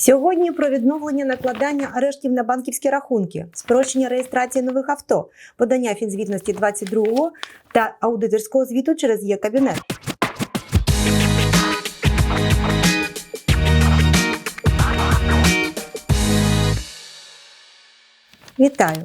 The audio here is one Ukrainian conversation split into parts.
Сьогодні про відновлення накладання арештів на банківські рахунки, спрощення реєстрації нових авто, подання фінзвітності 22 та аудиторського звіту через є-кабінет. Вітаю!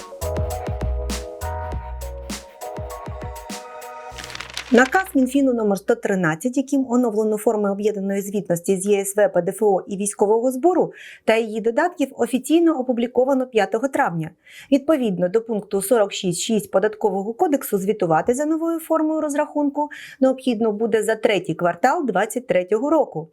Наказ Мінфіну номер 113, яким оновлено форми об'єднаної звітності з ЄСВ, ПДФО і військового збору та її додатків офіційно опубліковано 5 травня. Відповідно до пункту 46.6 податкового кодексу звітувати за новою формою розрахунку необхідно буде за третій квартал 2023 року.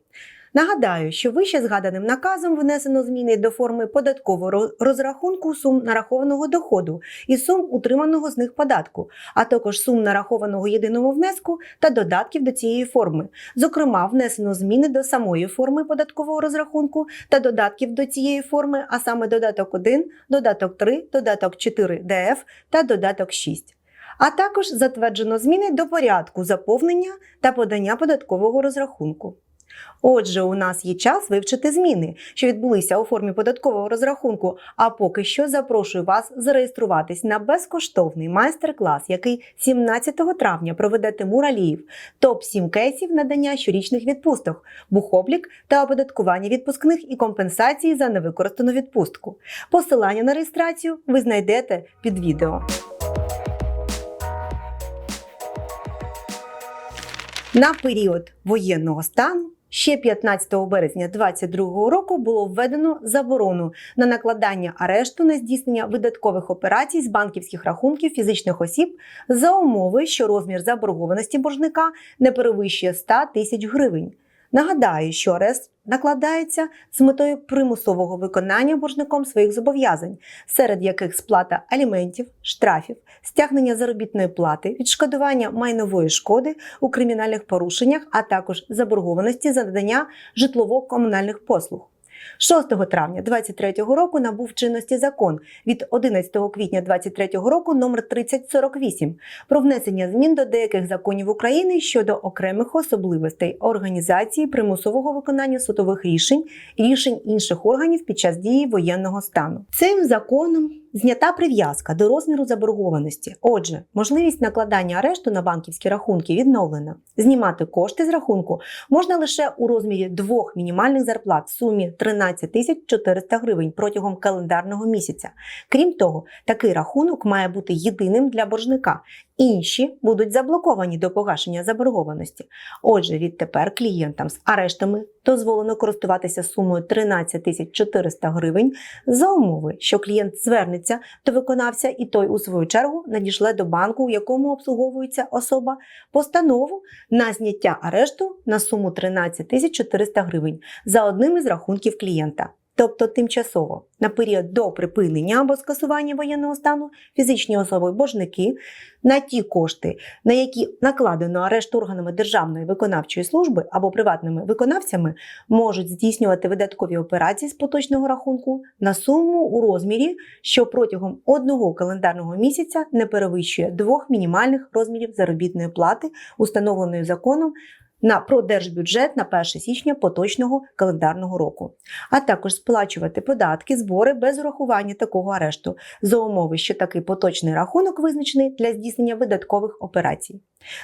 Нагадаю, що вище згаданим наказом внесено зміни до форми податкового розрахунку сум нарахованого доходу і сум утриманого з них податку, а також сум нарахованого єдиного внеску та додатків до цієї форми. Зокрема, внесено зміни до самої форми податкового розрахунку та додатків до цієї форми, а саме додаток 1, додаток 3, додаток 4 ДФ та додаток 6. А також затверджено зміни до порядку заповнення та подання податкового розрахунку. Отже, у нас є час вивчити зміни, що відбулися у формі податкового розрахунку. А поки що запрошую вас зареєструватись на безкоштовний майстер-клас, який 17 травня проведе Тимур Аліїв. Топ 7 кейсів надання щорічних відпусток, бухоблік та оподаткування відпускних і компенсації за невикористану відпустку. Посилання на реєстрацію ви знайдете під відео. На період воєнного стану ще 15 березня 2022 року було введено заборону на накладання арешту на здійснення видаткових операцій з банківських рахунків фізичних осіб за умови, що розмір заборгованості боржника не перевищує 100 тисяч гривень. Нагадаю, що РЕС накладається з метою примусового виконання боржником своїх зобов'язань, серед яких сплата аліментів, штрафів, стягнення заробітної плати, відшкодування майнової шкоди у кримінальних порушеннях, а також заборгованості за надання житлово-комунальних послуг. 6 травня 2023 року набув чинності закон від 11 квітня 2023 року номер 3048 про внесення змін до деяких законів України щодо окремих особливостей організації примусового виконання судових рішень і рішень інших органів під час дії воєнного стану. Цим законом знята прив'язка до розміру заборгованості. Отже, можливість накладання арешту на банківські рахунки відновлена. Знімати кошти з рахунку можна лише у розмірі двох мінімальних зарплат в сумі 13 тисяч 400 гривень протягом календарного місяця. Крім того, такий рахунок має бути єдиним для боржника. Інші будуть заблоковані до погашення заборгованості. Отже, відтепер клієнтам з арештами дозволено користуватися сумою 13 тисяч 400 гривень за умови, що клієнт звернеться до виконавця, і той, у свою чергу, надішле до банку, в якому обслуговується особа, постанову на зняття арешту на суму 13 тисяч 400 гривень за одним із рахунків клієнта. Тобто тимчасово на період до припинення або скасування воєнного стану фізичні особи боржники на ті кошти, на які накладено арешт органами Державної виконавчої служби або приватними виконавцями, можуть здійснювати видаткові операції з поточного рахунку на суму у розмірі, що протягом одного календарного місяця не перевищує двох мінімальних розмірів заробітної плати, установленої законом на про держбюджет на 1 січня поточного календарного року, а також сплачувати податки, збори без урахування такого арешту за умови, що такий поточний рахунок визначений для здійснення видаткових операцій.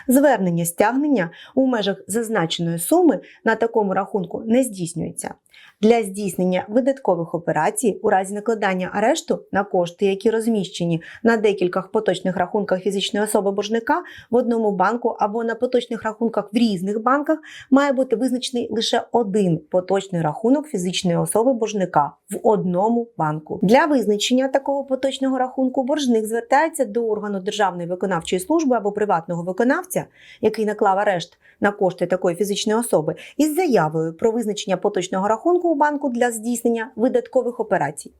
Звернення стягнення у межах зазначеної суми на такому рахунку не здійснюється. Для здійснення видаткових операцій у разі накладання арешту на кошти, які розміщені на декількох поточних рахунках фізичної особи боржника в одному банку або на поточних рахунках в різних банках, має бути визначений лише один поточний рахунок фізичної особи боржника в одному банку. Для визначення такого поточного рахунку боржник звертається до органу Державної виконавчої служби або приватного виконавця, який наклав арешт на кошти такої фізичної особи, із заявою про визначення поточного рахунку у банку для здійснення видаткових операцій.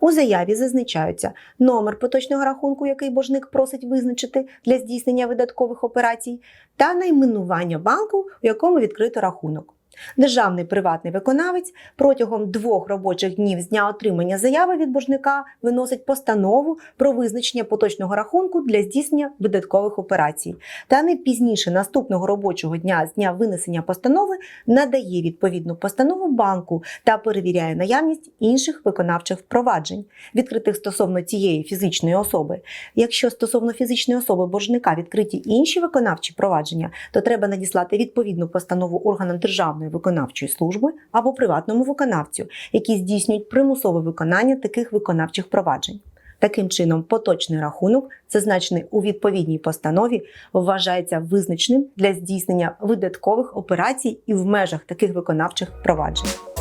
У заяві зазначаються номер поточного рахунку, який боржник просить визначити для здійснення видаткових операцій, та найменування банку, у якому відкрито рахунок. Державний приватний виконавець протягом двох робочих днів з дня отримання заяви від боржника виносить постанову про визначення поточного рахунку для здійснення видаткових операцій, та не пізніше наступного робочого дня з дня винесення постанови надає відповідну постанову банку та перевіряє наявність інших виконавчих впроваджень, відкритих стосовно цієї фізичної особи. Якщо стосовно фізичної особи боржника відкриті інші виконавчі провадження, то треба надіслати відповідну постанову органам державної виконавчої служби або приватному виконавцю, які здійснюють примусове виконання таких виконавчих проваджень. Таким чином, поточний рахунок, зазначений у відповідній постанові, вважається визначним для здійснення видаткових операцій і в межах таких виконавчих проваджень.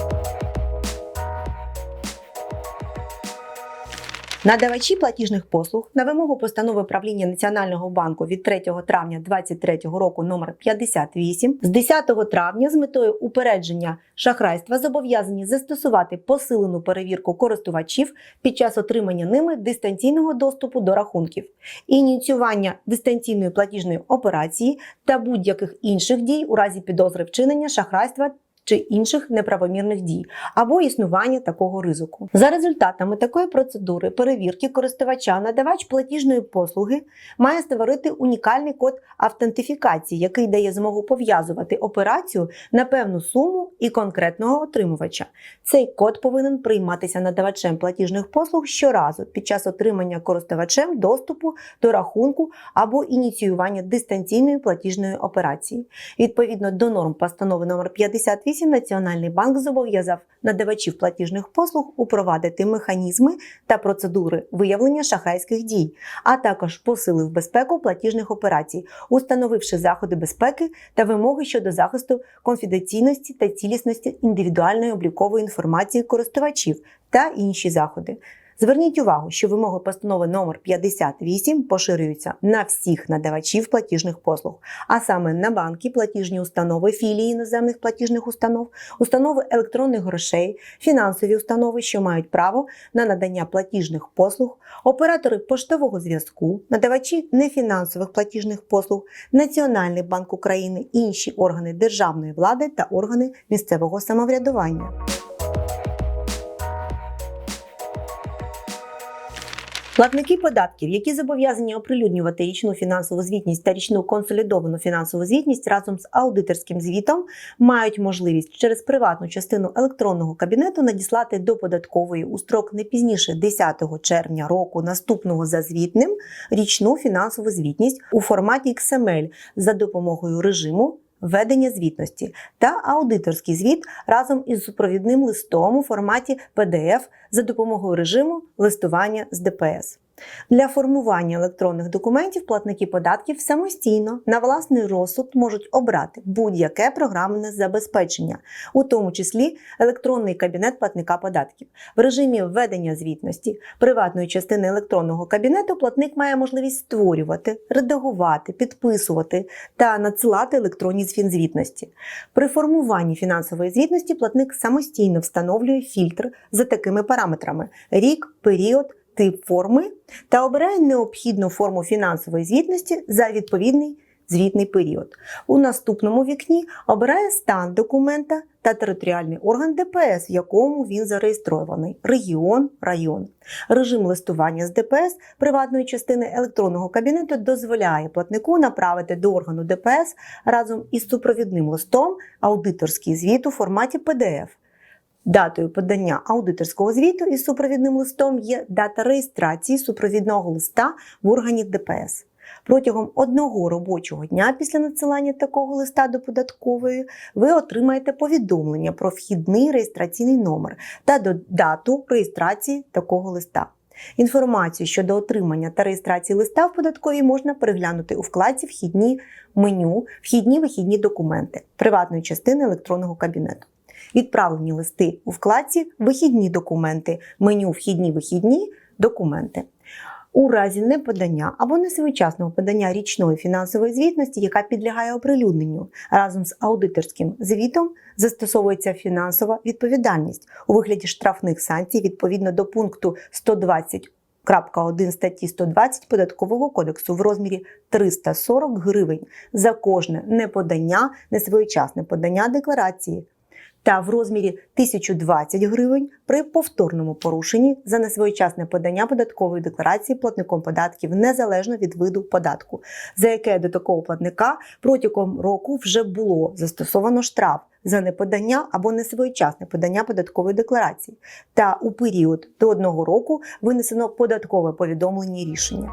Надавачі платіжних послуг на вимогу постанови правління Національного банку від 3 травня 2023 року номер 58 з 10 травня з метою упередження шахрайства зобов'язані застосувати посилену перевірку користувачів під час отримання ними дистанційного доступу до рахунків, ініціювання дистанційної платіжної операції та будь-яких інших дій у разі підозри вчинення шахрайства чи інших неправомірних дій або існування такого ризику. За результатами такої процедури перевірки користувача надавач платіжної послуги має створити унікальний код автентифікації, який дає змогу пов'язувати операцію на певну суму і конкретного отримувача. Цей код повинен прийматися надавачем платіжних послуг щоразу під час отримання користувачем доступу до рахунку або ініціювання дистанційної платіжної операції. Відповідно до норм постанови номер 58 Національний банк зобов'язав надавачів платіжних послуг упровадити механізми та процедури виявлення шахрайських дій, а також посилив безпеку платіжних операцій, установивши заходи безпеки та вимоги щодо захисту конфіденційності та цілісності індивідуальної облікової інформації користувачів та інші заходи. Зверніть увагу, що вимоги постанови номер 58 поширюються на всіх надавачів платіжних послуг, а саме на банки, платіжні установи, філії іноземних платіжних установ, установи електронних грошей, фінансові установи, що мають право на надання платіжних послуг, оператори поштового зв'язку, надавачі нефінансових платіжних послуг, Національний банк України, інші органи державної влади та органи місцевого самоврядування. Платники податків, які зобов'язані оприлюднювати річну фінансову звітність та річну консолідовану фінансову звітність разом з аудиторським звітом, мають можливість через приватну частину електронного кабінету надіслати до податкової у строк не пізніше 10 червня року наступного за звітним річну фінансову звітність у форматі XML за допомогою режиму. Ведення звітності та аудиторський звіт разом із супровідним листом у форматі PDF за допомогою режиму листування з ДПС. Для формування електронних документів платники податків самостійно на власний розсуд можуть обрати будь-яке програмне забезпечення, у тому числі електронний кабінет платника податків. В режимі введення звітності приватної частини електронного кабінету платник має можливість створювати, редагувати, підписувати та надсилати електронні фінзвітності. При формуванні фінансової звітності платник самостійно встановлює фільтр за такими параметрами: рік, період тип форми та обирає необхідну форму фінансової звітності за відповідний звітний період. У наступному вікні обирає стан документа та територіальний орган ДПС, в якому він зареєстрований регіон, район. Режим листування з ДПС приватної частини електронного кабінету дозволяє платнику направити до органу ДПС разом із супровідним листом аудиторський звіт у форматі PDF. Датою подання аудиторського звіту із супровідним листом є дата реєстрації супровідного листа в органі ДПС. Протягом одного робочого дня після надсилання такого листа до податкової ви отримаєте повідомлення про вхідний реєстраційний номер та дату реєстрації такого листа. Інформацію щодо отримання та реєстрації листа в податковій можна переглянути у вкладці Вхідні меню, вхідні вихідні документи приватної частини електронного кабінету. Відправлені листи у вкладці Вихідні документи, меню Вхідні вихідні документи. У разі неподання або несвоєчасного подання річної фінансової звітності, яка підлягає оприлюдненню разом з аудиторським звітом, застосовується фінансова відповідальність у вигляді штрафних санкцій відповідно до пункту 120 2.1 статті 120 Податкового кодексу в розмірі 340 гривень за кожне неподання, несвоєчасне подання декларації та в розмірі 1020 гривень при повторному порушенні за несвоєчасне подання податкової декларації платником податків незалежно від виду податку, за яке до такого платника протягом року вже було застосовано штраф за неподання або несвоєчасне подання податкової декларації, та у період до одного року винесено податкове повідомлення і рішення.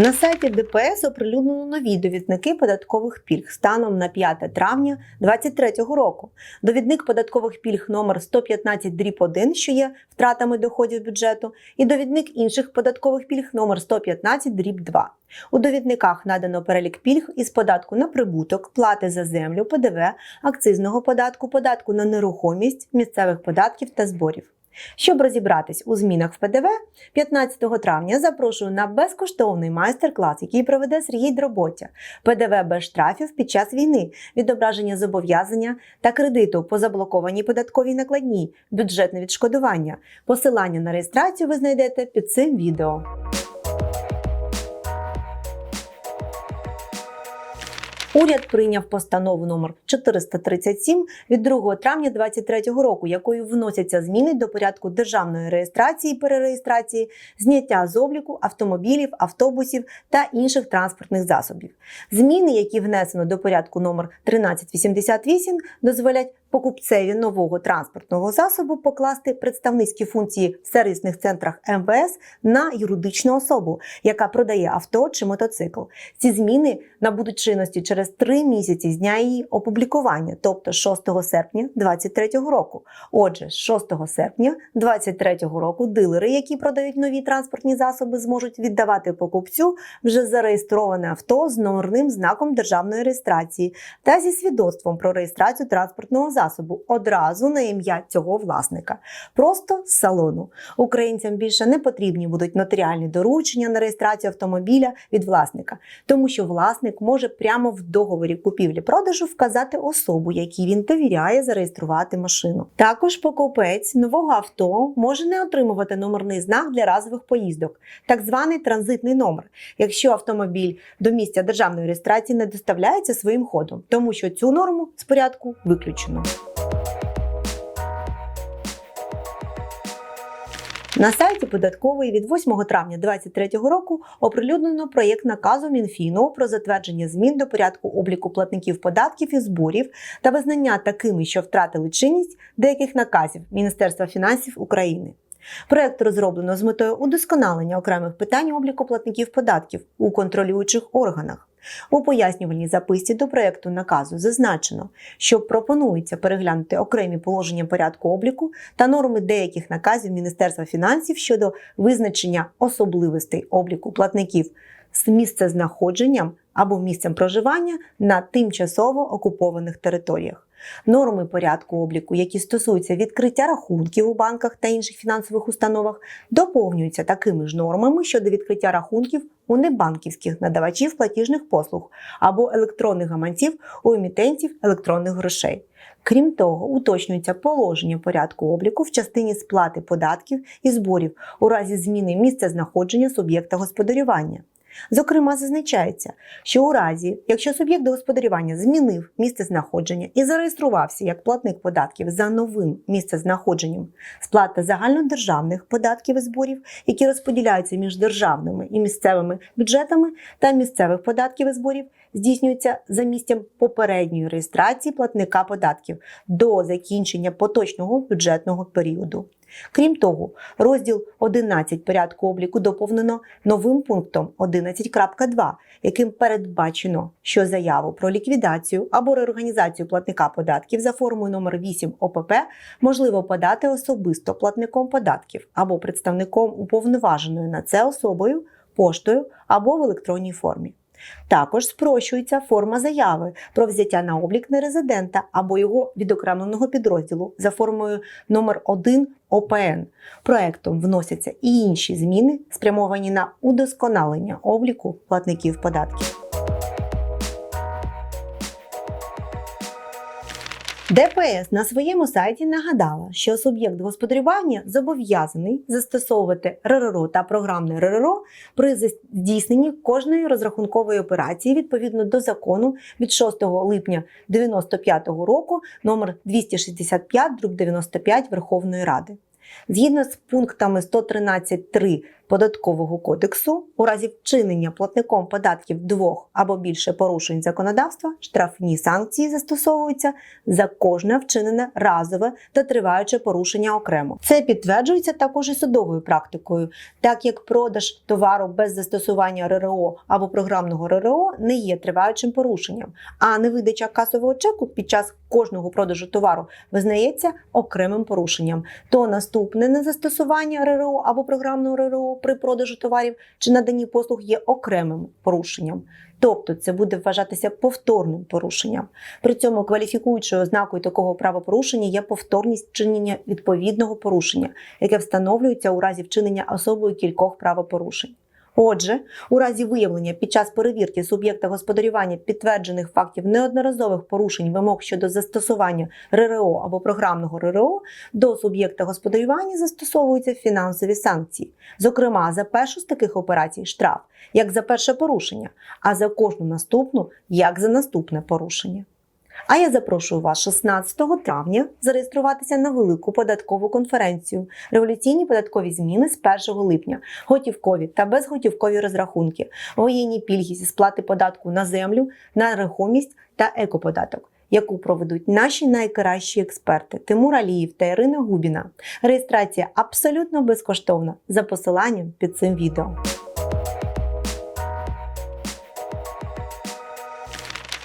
На сайті ДПС оприлюднено нові довідники податкових пільг станом на 5 травня 2023 року. Довідник податкових пільг номер 115 дріб 1 що є втратами доходів бюджету, і довідник інших податкових пільг номер 115 2 У довідниках надано перелік пільг із податку на прибуток, плати за землю, ПДВ, акцизного податку, податку на нерухомість, місцевих податків та зборів. Щоб розібратись у змінах в ПДВ, 15 травня запрошую на безкоштовний майстер-клас, який проведе Сергій Дроботя. ПДВ без штрафів під час війни, відображення зобов'язання та кредиту по заблокованій податковій накладній, бюджетне відшкодування. Посилання на реєстрацію ви знайдете під цим відео. Уряд прийняв постанову номер 437 від 2 травня 2023 року, якою вносяться зміни до порядку державної реєстрації, перереєстрації, зняття з обліку автомобілів, автобусів та інших транспортних засобів. Зміни, які внесено до порядку номер 1388, дозволять покупцеві нового транспортного засобу покласти представницькі функції в сервісних центрах МВС на юридичну особу, яка продає авто чи мотоцикл. Ці зміни набудуть чинності через три місяці з дня її опублікування, тобто 6 серпня 2023 року. Отже, 6 серпня 2023 року дилери, які продають нові транспортні засоби, зможуть віддавати покупцю вже зареєстроване авто з номерним знаком державної реєстрації та зі свідоцтвом про реєстрацію транспортного засобу одразу на ім'я цього власника, просто з салону. Українцям більше не потрібні будуть нотаріальні доручення на реєстрацію автомобіля від власника, тому що власник може прямо в договорі купівлі-продажу вказати особу, якій він довіряє зареєструвати машину. Також покупець нового авто може не отримувати номерний знак для разових поїздок, так званий транзитний номер, якщо автомобіль до місця державної реєстрації не доставляється своїм ходом, тому що цю норму з порядку виключено. На сайті податкової від 8 травня 2023 року оприлюднено проєкт наказу Мінфіну про затвердження змін до порядку обліку платників податків і зборів та визнання такими, що втратили чинність деяких наказів Міністерства фінансів України. Проект розроблено з метою удосконалення окремих питань обліку платників податків у контролюючих органах. У пояснювальній записці до проєкту наказу зазначено, що пропонується переглянути окремі положення порядку обліку та норми деяких наказів Міністерства фінансів щодо визначення особливостей обліку платників з місцезнаходженням або місцем проживання на тимчасово окупованих територіях. Норми порядку обліку, які стосуються відкриття рахунків у банках та інших фінансових установах, доповнюються такими ж нормами щодо відкриття рахунків у небанківських надавачів платіжних послуг або електронних гаманців у емітентів електронних грошей. Крім того, уточнюється положення порядку обліку в частині сплати податків і зборів у разі зміни місця знаходження суб'єкта господарювання. Зокрема, зазначається, що у разі, якщо суб'єкт господарювання змінив місце знаходження і зареєструвався як платник податків за новим місцезнаходженням, сплата загальнодержавних податків і зборів, які розподіляються між державними і місцевими бюджетами та місцевих податків і зборів, здійснюється за місцем попередньої реєстрації платника податків до закінчення поточного бюджетного періоду. Крім того, розділ 11 порядку обліку доповнено новим пунктом 11.2, яким передбачено, що заяву про ліквідацію або реорганізацію платника податків за формою номер 8 ОПП можливо подати особисто платником податків або представником уповноваженою на це особою, поштою або в електронній формі. Також спрощується форма заяви про взяття на облік нерезидента або його відокремленого підрозділу за формою номер 1 ОПН. Проектом вносяться і інші зміни, спрямовані на удосконалення обліку платників податків. ДПС на своєму сайті нагадала, що суб'єкт господарювання зобов'язаний застосовувати РРО та програмне РРО при здійсненні кожної розрахункової операції відповідно до закону від 6 липня 1995 року номер 265 95 Верховної Ради. Згідно з пунктами 113.3 податкового кодексу, у разі вчинення платником податків двох або більше порушень законодавства, штрафні санкції застосовуються за кожне вчинене разове та триваюче порушення окремо. Це підтверджується також і судовою практикою, так як продаж товару без застосування РРО або програмного РРО не є триваючим порушенням, а невидача касового чеку під час кожного продажу товару визнається окремим порушенням. То наступне незастосування РРО або програмного РРО при продажу товарів чи наданні послуг є окремим порушенням. Тобто це буде вважатися повторним порушенням. При цьому кваліфікуючою ознакою такого правопорушення є повторність вчинення відповідного порушення, яке встановлюється у разі вчинення особою кількох правопорушень. Отже, у разі виявлення під час перевірки суб'єкта господарювання підтверджених фактів неодноразових порушень вимог щодо застосування РРО або програмного РРО до суб'єкта господарювання застосовуються фінансові санкції. Зокрема, за першу з таких операцій штраф як за перше порушення, а за кожну наступну як за наступне порушення. А я запрошую вас 16 травня зареєструватися на велику податкову конференцію Революційні податкові зміни з 1 липня, готівкові та безготівкові розрахунки, воєнні пільги зі сплати податку на землю, на нерухомість та екоподаток. Яку проведуть наші найкращі експерти Тимур Аліїв та Ірина Губіна. Реєстрація абсолютно безкоштовна за посиланням під цим відео.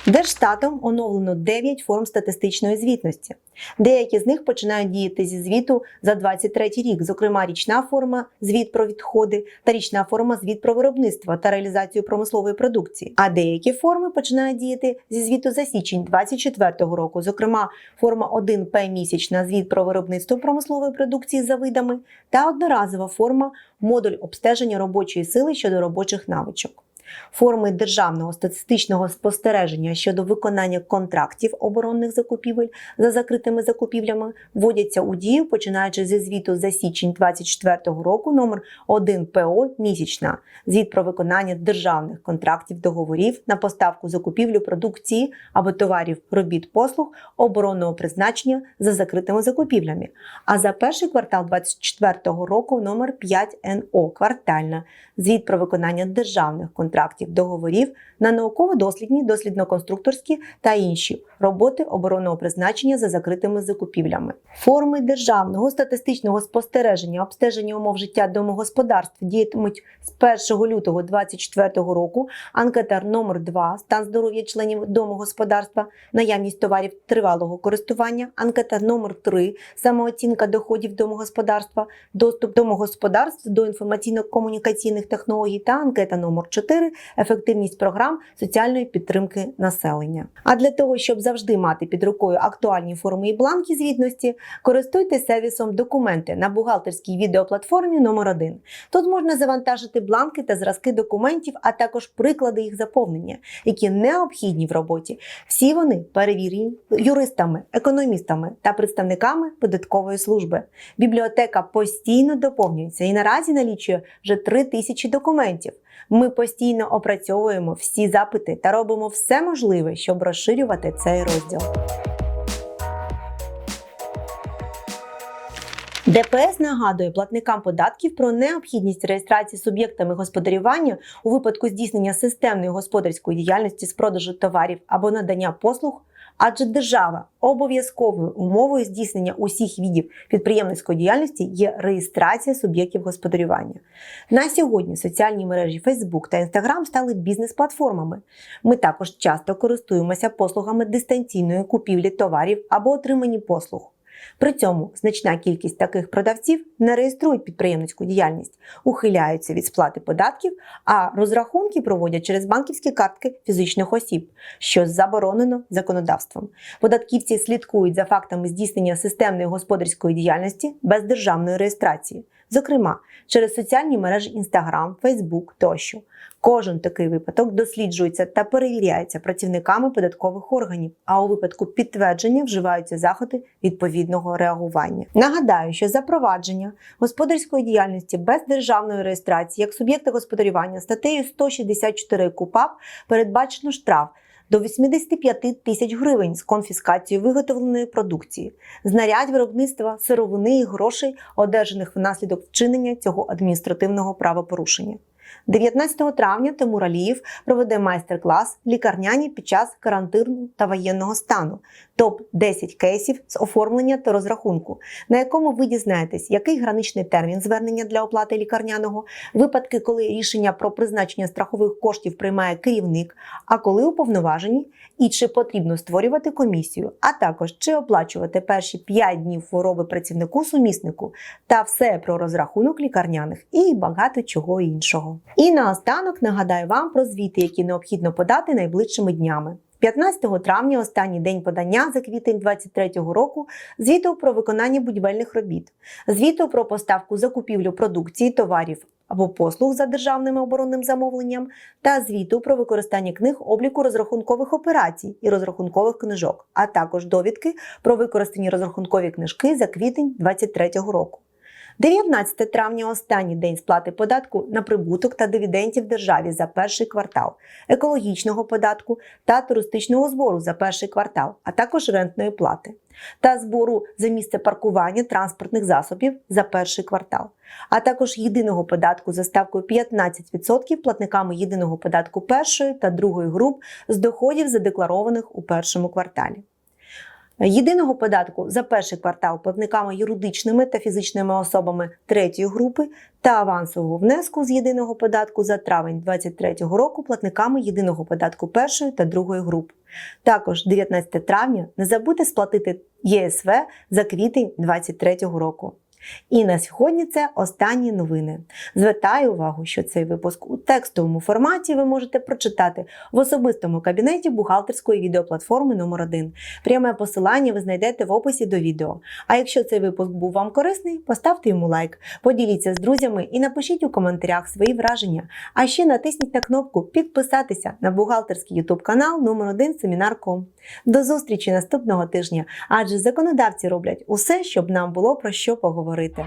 Держстатом оновлено 9 форм статистичної звітності. Деякі з них починають діяти зі звіту за 23 рік, зокрема річна форма звіт про відходи та річна форма звіт про виробництво та реалізацію промислової продукції. А деякі форми починають діяти зі звіту за січень 24 року, зокрема форма 1П місячна звіт про виробництво промислової продукції за видами та одноразова форма модуль обстеження робочої сили щодо робочих навичок форми державного статистичного спостереження щодо виконання контрактів оборонних закупівель за закритими закупівлями вводяться у дію, починаючи зі звіту за січень 2024 року номер 1 ПО місячна звіт про виконання державних контрактів договорів на поставку закупівлю продукції або товарів робіт послуг оборонного призначення за закритими закупівлями. А за перший квартал 2024 року номер 5 НО квартальна звіт про виконання державних контрактів договорів на науково-дослідні, дослідно-конструкторські та інші роботи оборонного призначення за закритими закупівлями. Форми державного статистичного спостереження, обстеження умов життя домогосподарств діятимуть з 1 лютого 2024 року. Анкетар номер 2 стан здоров'я членів домогосподарства, наявність товарів тривалого користування, анкета номер 3 самооцінка доходів домогосподарства, доступ домогосподарств до інформаційно-комунікаційних технологій та анкета номер 4 ефективність програм соціальної підтримки населення. А для того, щоб завжди мати під рукою актуальні форми і бланки звітності, користуйтесь сервісом документи на бухгалтерській відеоплатформі номер 1 Тут можна завантажити бланки та зразки документів, а також приклади їх заповнення, які необхідні в роботі. Всі вони перевірені юристами, економістами та представниками податкової служби. Бібліотека постійно доповнюється і наразі налічує вже 3 тисячі документів. Ми постійно опрацьовуємо всі запити та робимо все можливе, щоб розширювати цей розділ. ДПС нагадує платникам податків про необхідність реєстрації суб'єктами господарювання у випадку здійснення системної господарської діяльності з продажу товарів або надання послуг адже держава обов'язковою умовою здійснення усіх видів підприємницької діяльності є реєстрація суб'єктів господарювання. На сьогодні соціальні мережі Facebook та Instagram стали бізнес-платформами. Ми також часто користуємося послугами дистанційної купівлі товарів або отримані послуг. При цьому значна кількість таких продавців не реєструють підприємницьку діяльність, ухиляються від сплати податків, а розрахунки проводять через банківські картки фізичних осіб, що заборонено законодавством. Податківці слідкують за фактами здійснення системної господарської діяльності без державної реєстрації, зокрема через соціальні мережі Instagram, Facebook тощо. Кожен такий випадок досліджується та перевіряється працівниками податкових органів, а у випадку підтвердження вживаються заходи відповідного реагування. Нагадаю, що запровадження господарської діяльності без державної реєстрації як суб'єкта господарювання статтею 164 КУПАП передбачено штраф. До 85 тисяч гривень з конфіскацією виготовленої продукції, знарядь виробництва сировини і грошей, одержаних внаслідок вчинення цього адміністративного правопорушення. 19 травня Тимур Алієв проведе майстер-клас лікарняні під час карантину та воєнного стану, топ 10 кейсів з оформлення та розрахунку, на якому ви дізнаєтесь, який граничний термін звернення для оплати лікарняного, випадки, коли рішення про призначення страхових коштів приймає керівник, а коли уповноважені, і чи потрібно створювати комісію, а також чи оплачувати перші 5 днів хвороби працівнику суміснику та все про розрахунок лікарняних і багато чого іншого. І наостанок нагадаю вам про звіти, які необхідно подати найближчими днями. 15 травня, останній день подання за квітень 2023 року, звіту про виконання будівельних робіт, звіту про поставку закупівлю продукції, товарів або послуг за державним оборонним замовленням та звіту про використання книг обліку розрахункових операцій і розрахункових книжок, а також довідки про використані розрахункові книжки за квітень 2023 року. 19 травня останній день сплати податку на прибуток та дивідендів державі за перший квартал, екологічного податку та туристичного збору за перший квартал, а також рентної плати, та збору за місце паркування транспортних засобів за перший квартал, а також єдиного податку за ставкою 15% платниками єдиного податку першої та другої груп з доходів, задекларованих у першому кварталі. Єдиного податку за перший квартал платниками юридичними та фізичними особами третьої групи та авансового внеску з єдиного податку за травень 2023 року платниками єдиного податку першої та другої груп. Також 19 травня не забудьте сплатити ЄСВ за квітень 2023 року. І на сьогодні це останні новини. Звертаю увагу, що цей випуск у текстовому форматі ви можете прочитати в особистому кабінеті бухгалтерської відеоплатформи номер 1 Пряме посилання ви знайдете в описі до відео. А якщо цей випуск був вам корисний, поставте йому лайк, поділіться з друзями і напишіть у коментарях свої враження. А ще натисніть на кнопку підписатися на бухгалтерський YouTube канал номер 1 Семінар.ком. До зустрічі наступного тижня, адже законодавці роблять усе, щоб нам було про що поговорити говорити.